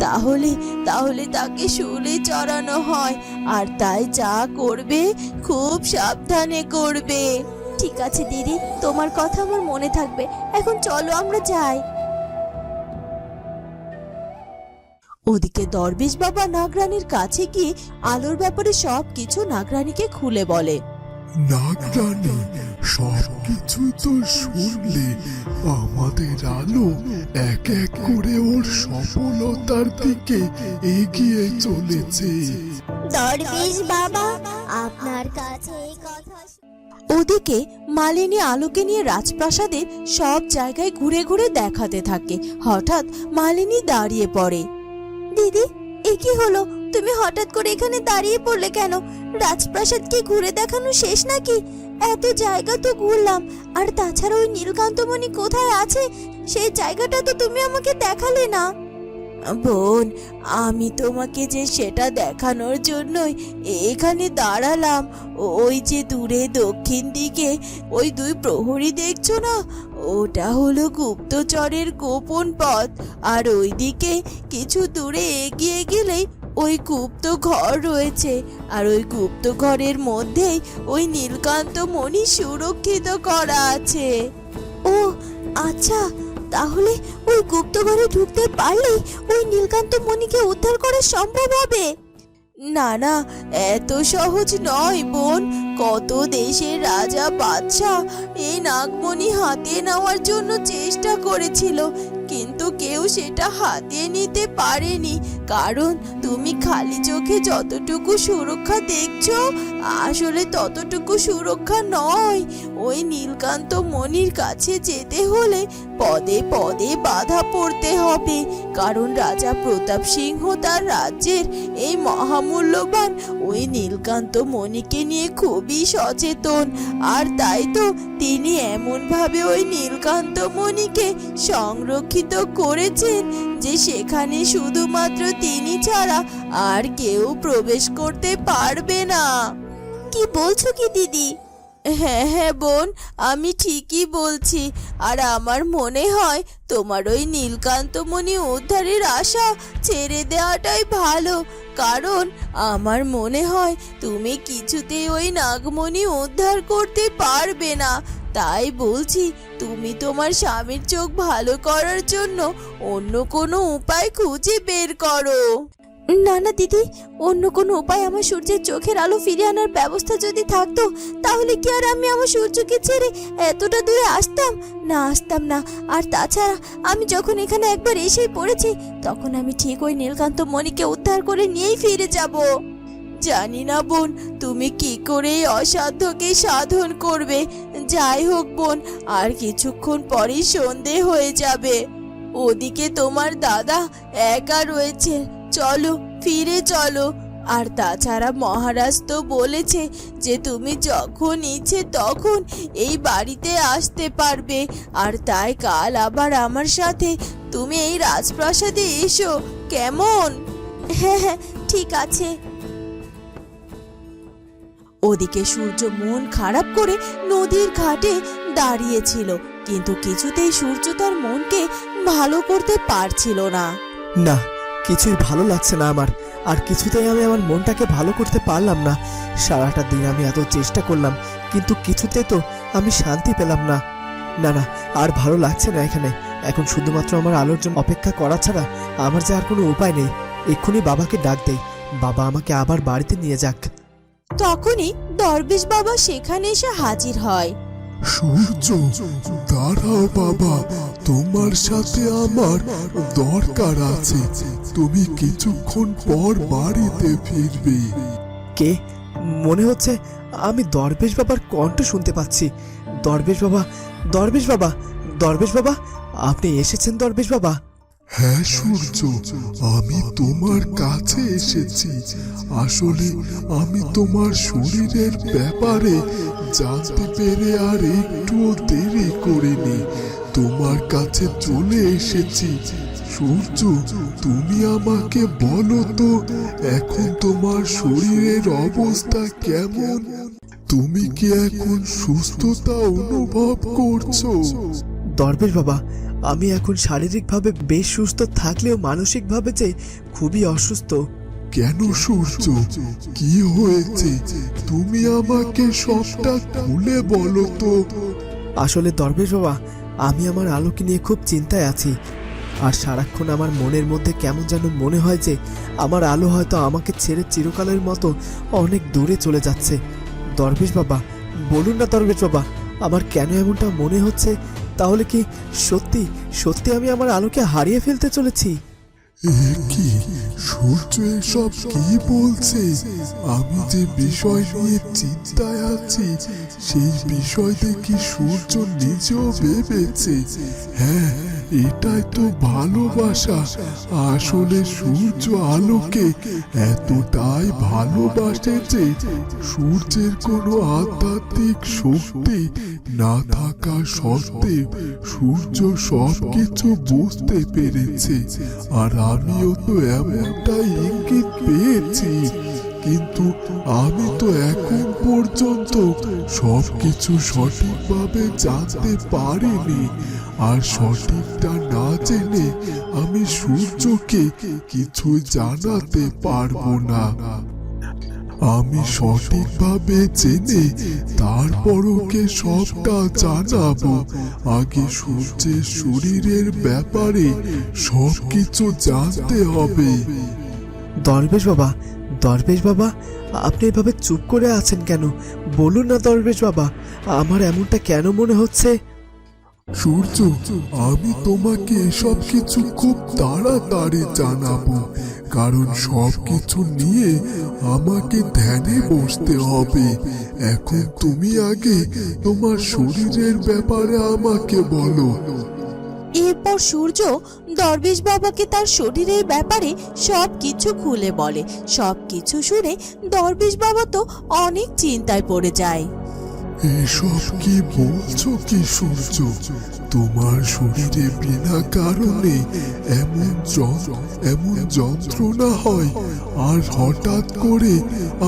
তাহলে তাহলে তাকে শুলে চড়ানো হয়। আর তাই যা করবে, খুব সাবধানে করবে। ঠিক আছে, দিদি, তোমার কথা আমার মনে থাকবে। এখন চলো আমরা যাই। ওদিকে দরবেশ বাবা নাগরানীর কাছে গিয়ে আলোর ব্যাপারে সব কিছু নাগরানীকে খুলে বলে। নাগরানী সব কিছু তো শুনলে আমাদের আলো এক এক করে ওর সফলতার দিকে এগিয়ে চলেছে। দরবেশ বাবা আপনার কাছে এই কথা ওদিকে মালিনী আলোকে নিয়ে রাজপ্রাসাদের সব জায়গায় ঘুরে ঘুরে দেখাতে থাকে। হঠাৎ মালিনী দাঁড়িয়ে পড়ে। দিদি এ কি হলো? তুমি হঠাৎ করে এখানে দাঁড়িয়ে পড়লে কেন? রাজপ্রাসাদ কি ঘুরে দেখানো শেষ নাকি? এত জায়গা তো ঘুরলাম। আর তাছাড়া ওই নীলকান্তমণি কোথায় আছে? সেই জায়গাটা তো তুমি আমাকে দেখালে না। বোন, আমি তোমাকে যে সেটা দেখানোর জন্যই এখানে দাঁড়ালাম। ওই যে দূরে দক্ষিণ দিকে ওই দুই প্রহরী দেখছ না? ওটা হলো গুপ্তচরের গোপন পথ। আর ওইদিকে কিছু দূরে এগিয়ে গেলেই ওই গুপ্ত ঘর রয়েছে আর ওই গুপ্ত ঘরের মধ্যেই ওই নীলকান্ত মণি সুরক্ষিত করা আছে। ও আচ্ছা তাহলে ওই গুপ্ত ঘরে ঢুকতে পারলেই ওই নীলকান্ত মণিকে উদ্ধার করা সম্ভব হবে? না না, এত সহজ নয় বোন। কত দেশের রাজা বাদশাহ এই নাগমণি হাতিয়ে নেওয়ার জন্য চেষ্টা করেছিল, কিন্তু কেউ সেটা হাতিয়ে নিতে পারেনি। কারণ তুমি খালি চোখে যতটুকু সুরক্ষা দেখছ আসলে ততটুকু সুরক্ষা নয়। ওই নীলকান্ত মণির কাছে যেতে হলে পদে পদে বাধা পড়তে হবে। কারণ রাজা প্রতাপ সিংহ তার রাজ্যের এই মহামূল্যবান ওই নীলকান্ত মণিকে নিয়ে খুবই সচেতন। আর তাই তো তিনি এমনভাবে ওই নীলকান্ত মণিকে সংরক্ষিত করেছেন যে সেখানে শুধুমাত্র তিনি ছাড়া আর কেউ প্রবেশ করতে পারবে না। কি বলছো কি, দিদি? হ্যাঁ হ্যাঁ বোন, আমি ঠিকই বলছি। আর আমার মনে হয় তোমার ওই নীলকান্তমণি উদ্ধারের আশা ছেড়ে দেওয়াটাই ভালো। কারণ আমার মনে হয় তুমি কিছুতেই ওই নাগমণি উদ্ধার করতে পারবে না। তাই বলছি, তুমি তোমার স্বামীর চোখ ভালো করার জন্য অন্য কোনো উপায় খুঁজে বের করো। না না দিদি, অন্য কোনো উপায় আমার সূর্যের চোখের আলো ফিরিয়ে আনার ব্যবস্থা যদি থাকতো, তাহলে কি আর আমি আমার সূর্যকে ছেড়ে এতটা দূরে আসতাম? না আসতাম না। আর তাছাড়া আমি যখন এখানে একবার এসেই পড়েছি, তখন আমি ঠিক ওই নীলকান্ত মণিকে উদ্ধার করে নিয়েই ফিরে যাব। জানি না বোন, তুমি কি করে অসাধ্যকে সাধন করবে? যাই হোক বোন, আর কিছুক্ষণ পরেই সন্ধে হয়ে যাবে। ওদিকে তোমার দাদা একা রয়েছে। চলো, ফিরে চলো। আর তাছাড়া মহারাজ তো বলেছে যে তুমি যখন ইচ্ছে তখন এই বাড়িতে আসতে পারবে। আর তাই কাল আবার আমার সাথে তুমি এই রাজপ্রাসাদে এসো। কেমন? হ্যাঁ হ্যাঁ ঠিক আছে। ওদিকে সূর্য মন খারাপ করে নদীর ঘাটে দাঁড়িয়েছিল, কিন্তু কিছুতেই সূর্য তার মনকে ভালো করতে পারছিল না। না কিছুই ভালো লাগছে না আমার। আর কিছুতেই আমি আমার মনটাকে ভালো করতে পারলাম না। সারাটা দিন আমি এত চেষ্টা করলাম, কিন্তু কিছুতে তো আমি শান্তি পেলাম না। না না, আর ভালো লাগছে না এখানে। এখন শুধুমাত্র আমার আলোর জন্য অপেক্ষা করা ছাড়া আমার যে আর কোনো উপায় নেই। এক্ষুনি বাবাকে ডাক দেই। বাবা আমাকে আবার বাড়িতে নিয়ে যাক। তখনই দরবেশ বাবা সেখানে এসে হাজির হয়। সূর্য দাঁড়াও বাবা, তোমার সাথে আমার দরকার আছে। তুমি কিছুক্ষণ পর বাড়িতে ফিরবে। কে? মনে হচ্ছে আমি দরবেশ বাবার কণ্ঠ শুনতে পাচ্ছি। দরবেশ বাবা দরবেশ বাবা দরবেশ বাবা, আপনি এসেছেন দরবেশ বাবা। হ্যাঁ সূর্য, আমি তোমার কাছে এসেছি। আসলে আমি তোমার শরীরের ব্যাপারে জানতে পেরে আর একটুও দেরি করিনি। তোমার কাছে চলে এসেছি। সূর্য, তুমি আমাকে বলো তো, এখন তোমার শরীরের অবস্থা কেমন? তুমি কি এখন সুস্থতা অনুভব করছ? দরবেশ বাবা আমি এখন শারীরিকভাবে বেশ সুস্থ থাকলেও মানসিকভাবে যে খুবই অসুস্থ। কেন সূর্য? কি হয়েছে? তুমি আমাকে সবটা খুলে বলো তো। আসলে দরবেশ বাবা আমি আমার আলোকে নিয়ে খুব চিন্তায় আছি। আর সারাক্ষণ আমার মনের মধ্যে কেমন যেন মনে হয় যে আমার আলো হয়তো আমাকে ছেড়ে চিরকালের মতো অনেক দূরে চলে যাচ্ছে। দরবেশ বাবা বলুন না দরবেশ বাবা আমার কেন এমনটা মনে হচ্ছে? তাহলে কি সত্যি সত্যি আমি আমার আলোকে হারিয়ে ফেলতে চলেছি? কি? সূর্য এসব কি বলছে? আমি যে বিষয় নিয়ে চিন্তায় আছি, সেই বিষয় দেখি সূর্য নিজেও ভেবেছে? হ্যাঁ এটাই তো ভালোবাসা। আসলে সূর্য আলোকে এতটাই ভালোবাসে যে সূর্যের কোনো আধ্যাত্মিক শক্তি না থাকা সত্ত্বেও সূর্য সব কিছু বুঝতে পেরেছে। আর আমিও তো এমনটাই ইঙ্গিত পেয়েছি। কিন্তু আমি তো এখন পর্যন্ত সব কিছু সঠিকভাবে জানতে পারিনি। আর সঠিকটা না জেনে আমি সূর্যকে কিছুই জানাতে পারব না। আমি সঠিকভাবে জেনে তারপর ওকে সবটা জানাব। আগে সূর্যের শরীরের ব্যাপারে সব কিছু জানতে হবে। দরবেশ বাবা দরবেশ বাবা, আপনি এভাবে চুপ করে আছেন কেন? বলুন না দরবেশ বাবা, আমার এমনটা কেন মনে হচ্ছে? সূর্য, আমি তোমাকে সব কিছু খুব তাড়াতাড়ি জানাব, কারণ সব কিছু নিয়ে আমাকে ধ্যানে বসতে হবে। এখন তুমি আগে তোমার শরীরের ব্যাপারে আমাকে বলো। এরপর সূর্য দরবেশ বাবাকে তার শরীরের ব্যাপারে সব কিছু খুলে বলে। সব কিছু শুনে দরবেশ বাবা তো অনেক চিন্তায় পড়ে যায়। এসব কি বলছো কি সূর্য? তোমার শরীরে বিনা কারণে এমন এমন যন্ত্রণা হয়, আর হঠাৎ করে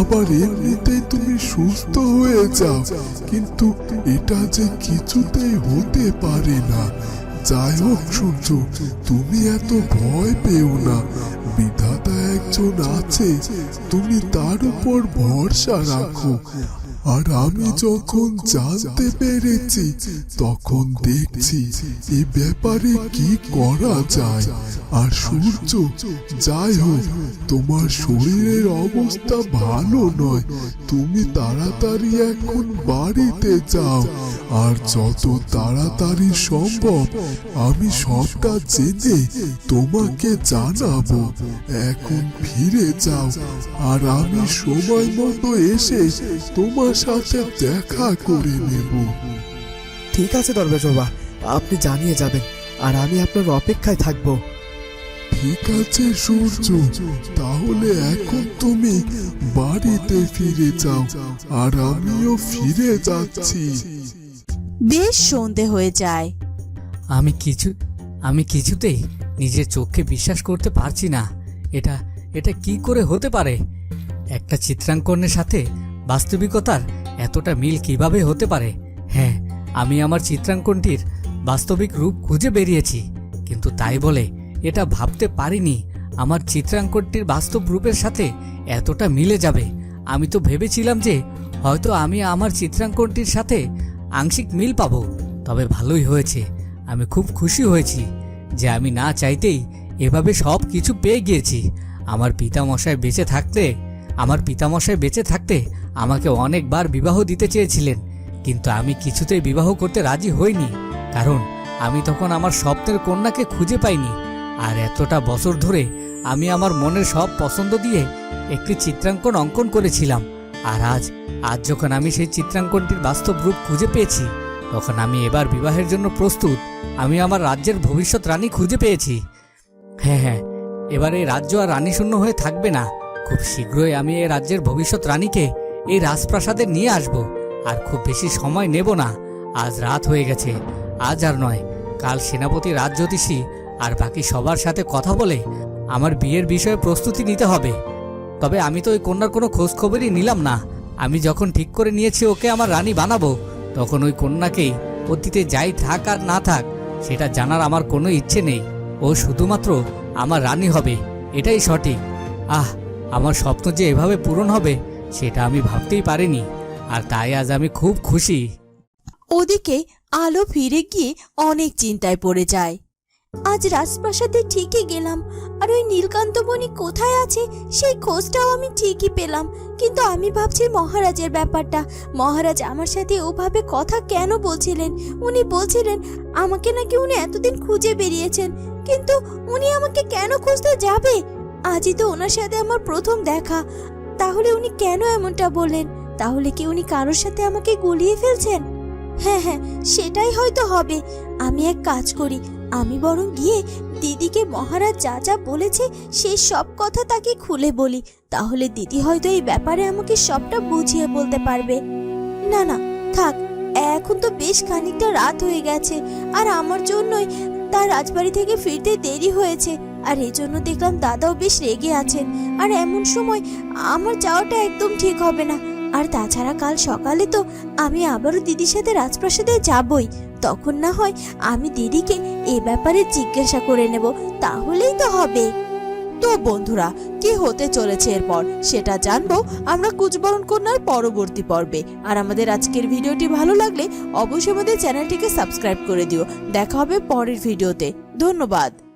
আবার এমনিতেই তুমি সুস্থ হয়ে যাও। কিন্তু এটা যে কিছুতেই হতে পারে না। যাই হোক, সূর্য, তুমি এত ভয় পেও না। বিধাতা একজন আছে, তুমি তার উপর ভরসা রাখো। আর আমি যখন জানতে পেরেছি, তখন দেখছি এই ব্যাপারে কি করা যায়। আর সূর্য, যাই হোক, তোমার শরীরের অবস্থা ভালো নয়। তুমি তাড়াতাড়ি এখন বাড়িতে যাও। আর যত তাড়াতাড়ি সম্ভব আমি সবটা জেনে তোমাকে জানাব। এখন ফিরে যাও আর আমি সময় মতো এসে তোমার সাথে দেখা করে নেব। ঠিক আছে দরবেশ বাবা আপনি জানিয়ে যাবেন আর আমি আপনার অপেক্ষায় থাকব। ঠিক আছে সূর্য তাহলে এখন তুমি বাড়িতে ফিরে যাও আর আমিও ফিরে যাচ্ছি। বেশ সন্ধে হয়ে যায়। আমি কিছু, আমি কিছুতেই নিজের চোখকে বিশ্বাস করতে পারছি না। এটা এটা কি করে হতে পারে? একটা চিত্রাঙ্কনের সাথে বাস্তবিকতার এতটা মিল কীভাবে হতে পারে? হ্যাঁ আমি আমার চিত্রাঙ্কনটির বাস্তবিক রূপ খুঁজে বেরিয়েছি, কিন্তু তাই বলে এটা ভাবতে পারিনি আমার চিত্রাঙ্কনটির বাস্তব রূপের সাথে এতটা মিলে যাবে। আমি তো ভেবেছিলাম যে হয়তো আমি আমার চিত্রাঙ্কনটির সাথে আংশিক মিল পাবো, তবে ভালোই হয়েছে। আমি খুব খুশি হয়েছি যে আমি না চাইতেই এভাবে সব কিছু পেয়ে গিয়েছি। আমার পিতামশাই বেঁচে থাকতে, আমার পিতামশাই বেঁচে থাকতে আমাকে অনেকবার বিবাহ দিতে চেয়েছিলেন, কিন্তু আমি কিছুতেই বিবাহ করতে রাজি হইনি, কারণ আমি তখন আমার স্বপ্নের কন্যাকে খুঁজে পাইনি। আর এতটা বছর ধরে আমি আমার মনের সব পছন্দ দিয়ে একটি চিত্রাঙ্কন অঙ্কন করেছিলাম। আর আজ আজ যখন আমি সেই চিত্রাঙ্কনটির বাস্তব রূপ খুঁজে পেয়েছি, তখন আমি এবার বিবাহের জন্য প্রস্তুত। আমি আমার রাজ্যের ভবিষ্যৎ রানী খুঁজে পেয়েছি। হ্যাঁ হ্যাঁ এবার এই রাজ্য আর রানী শূন্য হয়ে থাকবে না। খুব শীঘ্রই আমি এই রাজ্যের ভবিষ্যৎ রানীকে এই রাজপ্রাসাদে নিয়ে আসব। আর খুব বেশি সময় নেব না। আজ রাত হয়ে গেছে। আজ আর নয়। কাল সেনাপতি রাজজ্যোতিষী আর বাকি সবার সাথে কথা বলে আমার বিয়ের বিষয়ে প্রস্তুতি নিতে হবে। তবে আমি তো ওই কন্যার কোনো খোঁজ খবরই নিলাম না। আমি যখন ঠিক করে নিয়েছি ওকে আমার রানী বানাবো, তখন ওই কন্যাকেই অতীতে যাই থাক আর না থাক, সেটা জানার আমার কোনো ইচ্ছে নেই। ও শুধুমাত্র আমার রানী হবে, এটাই সঠিক। আহ, আমার স্বপ্ন যে এভাবে পূরণ হবে, সেটা আমি ভাবতেই পারিনি, আর তাই আজ আমি খুব খুশি। ওদিকে আলো ফিরে গিয়ে অনেক চিন্তায় পড়ে যায়। আজ রাজপ্রাসাদে ঠিকই গেলাম, আর ওই নীলকান্তমণি কোথায় আছে সেই খোঁজটাও আমি ঠিকই পেলাম। কিন্তু আমি ভাবছি মহারাজের ব্যাপারটা। মহারাজ আমার সাথে ওভাবে কথা কেন বলছিলেন? উনি বলছিলেন, আমাকে নাকি উনি এতদিন খুঁজে বেরিয়েছেন, কিন্তু উনি আমাকে কেন খুঁজতে যাবে? আজই তো ওনার সাথে আমার প্রথম দেখা। তাহলে উনি কেন এমনটা বললেন? তাহলে কি উনি কারোর সাথে আমাকে গুলিয়ে ফেলছেন? হ্যাঁ হ্যাঁ সেটাই হয়তো হবে। আমি এক কাজ করি আমি বরং গিয়ে দিদিকে মহারাজ যা যা বলেছে সেই সব কথা তাকে খুলে বলি। তাহলে দিদি হয়তো এই ব্যাপারে আমাকে সবটা বুঝিয়ে বলতে পারবে। না না, থাক, এখন তো বেশ খানিকটা রাত হয়ে গেছে আর আমার জন্যই তার রাজবাড়ি থেকে ফিরতে দেরি হয়েছে। আর এই জন্য দেখলাম দাদাও বেশ রেগে আছেন। আর এমন সময় আমার যাওয়াটা একদম ঠিক হবে না। আর তাছাড়া কাল সকালে তো আমি আবারও দিদির সাথে রাজপ্রাসাদে যাবই। তখন না হয় আমি দিদিকে এ ব্যাপারে জিজ্ঞাসা করে নেব, তাহলেই তো হবে। তো বন্ধুরা, কি হতে চলেছে এরপর? সেটা জানব আমরা কুচবরণ কন্যার পরবর্তী পর্বে। আর আমাদের আজকের ভিডিওটি ভালো লাগলে অবশ্যই আমাদের চ্যানেলটিকে সাবস্ক্রাইব করে দিও। দেখা হবে পরের ভিডিওতে। ধন্যবাদ।